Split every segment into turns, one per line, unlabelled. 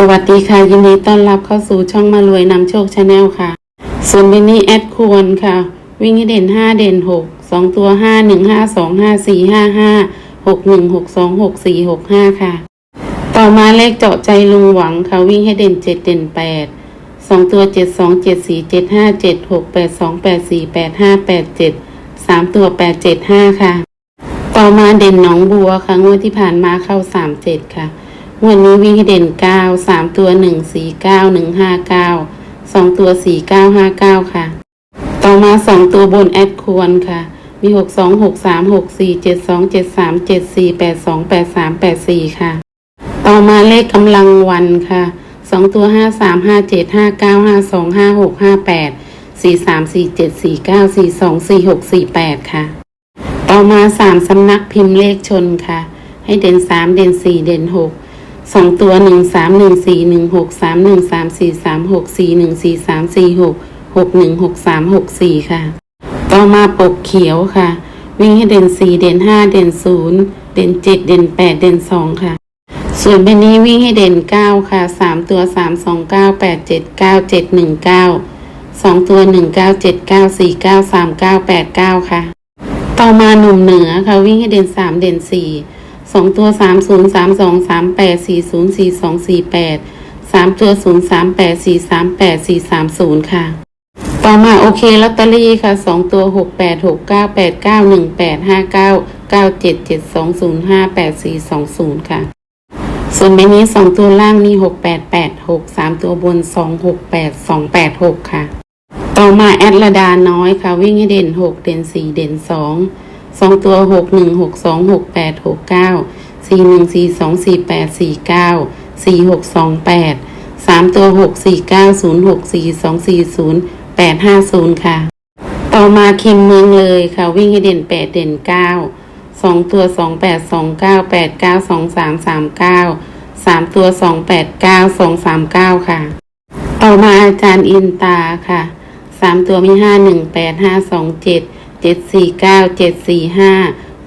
สวัสดีค่ะ ยินดีต้อนรับเข้าสู่ช่องมารวยนำโชคชาแนลค่ะ ส่วนเบนนี่แอดควรค่ะ วิ่งให้เด่นห้าเด่นหกสองตัวห้าหนึ่งห้าสองห้าสี่ห้าห้าหกหนึ่งหกสองหกสี่หกห้าค่ะ ต่อมาเลขเจาะใจลุงหวังค่ะ วิ่งให้เด่นเจ็ดเด่นแปดสองตัวเจ็ดสองเจ็ดสี่เจ็ดห้าเจ็ดหกแปดสองแปดสี่แปดห้าแปดเจ็ดสามตัวแปดเจ็ดห้าค่ะ ต่อมาเด่นหนองบัวค่ะงวดที่ผ่านมาเข้าสามเจ็ดค่ะ วดนี้วิ่งเด่นเก้าสามตัวหนึ่งสี่เก้าหนึ่งห้าเก้าสองตัวสี่เก้าห้าเก้าค่ะ ต่อมาสองตัวบนแอดควรค่ะ มีหกสองหกสามหกสี่เจ็ดสองเจ็ดสามเจ็ดสี่แปดสองแปดสามแปดสี่ค่ะ ต่อมาเลขกำลังวันค่ะสองตัวห้าสามห้าเจ็ดห้าเก้าห้าสองห้าหกห้าแปดสี่สามสี่เจ็ดสี่เก้าสี่สองสี่หกสี่แปดค่ะ ต่อมาสามสำนักพิมพ์เลขชนค่ะ ให้เด่นสามเด่นสี่เด่นหก สองตัวหนึ่งสามหนึ่งสี่หนึ่งหกสามหนึ่งสามสี่สามหกสี่หนึ่งสี่สามสี่หกหกหนึ่งหกสามหกสี่ค่ะ ต่อมาปกเขียวค่ะ วิ่งให้เด่นสี่เด่นห้าเด่นศูนย์เด่นเจ็ดเด่นแปดเด่นสองค่ะ ส่วนเบนนี้วิ่งให้เด่นเก้าค่ะสามตัวสามสองเก้าแปดเจ็ดเก้าเจ็ดหนึ่งเก้าสองตัวหนึ่งเก้าเจ็ดเก้าสี่เก้าสามเก้าแปดเก้าค่ะ ต่อมาหนุ่มเหนือค่ะวิ่งให้เด่นสามเด่นสี่ สองตัวสามศูนย์สามสองสามแปดสี่ศูนย์สี่สองสี่แปดสามตัวศูนย์สามแปดสี่สามแปดสี่สามศูนย์ค่ะ ต่อมาโอเคลอตเตอรี่ค่ะสองตัวหกแปดหกเก้าแปดเก้าหนึ่งแปดห้าเก้าเก้าเจ็ดเจ็ดสองศูนย์ห้าแปดสี่สองศูนย์ค่ะ ส่วนใบนี้สองตัวล่างมีหกแปดแปดหกสามตัวบนสองหกแปดสองแปดหกค่ะ ต่อมาแอดระดาน้อยค่ะวิ่งให้เด่นหกเด่นสี่เด่นสอง สองตัวหกหนึ่งหกสองหกแปดหกเก้าสี่หนึ่งสี่สองสี่แปดสี่เก้าสี่หกสองแปดสามตัวหกสี่เก้าศูนย์หกสี่สองสี่ศูนย์แปดห้าศูนย์ค่ะ ต่อมาคิมเมืองเลยค่ะ วิ่งให้เด่นแปดเด่นเก้าสองตัวสองแปดสองเก้าแปดเก้าสองสามสามเก้าสามตัวสองแปดเก้าสองสามเก้าค่ะ ต่อมาอาจารย์อินตาค่ะสามตัวมีห้าหนึ่งแปดห้าสองเจ็ด เจ็ดสี่เก้าเจ็ดสี่ห้า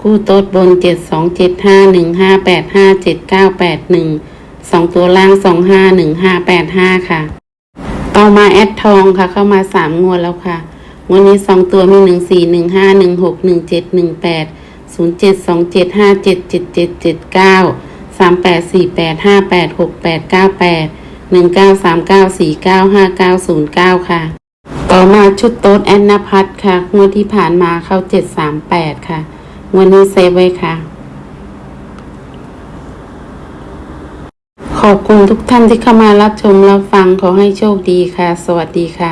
คู่โต๊ดบนเจ็ดสองเจ็ดห้าหนึ่งห้าแปดห้าเจ็ดเก้าแปดหนึ่งสองตัวล่างสองห้าหนึ่งห้าแปดห้าค่ะต่อมาแอดทองค่ะ เข้ามาสามงวดแล้วค่ะงวันนี้สองตัวมีหนึ่งสี่หนึ่งห้าหนึ่งหกหนึ่งเจ็ดหนึ่งแปดศูนย์เจ็ดสองเจ็ดห้าเจ็ดเจ็ดเจ็ดเจ็ดเก้าสามแปดสี่แปดห้าแปดหกแปดเก้าแปดหนึ่งเก้าสามเก้าสี่เก้าห้าเก้าศูนย์เก้าค่ะ ต่อมาชุดโต๊ดแอนนาพัทค่ะ งวดที่ผ่านมาเข้าเจ็ดสามแปดค่ะ งวดนี้เซฟไว้ค่ะ ขอบคุณทุกท่านที่เข้ามารับชมรับฟังขอให้โชคดีค่ะ สวัสดีค่ะ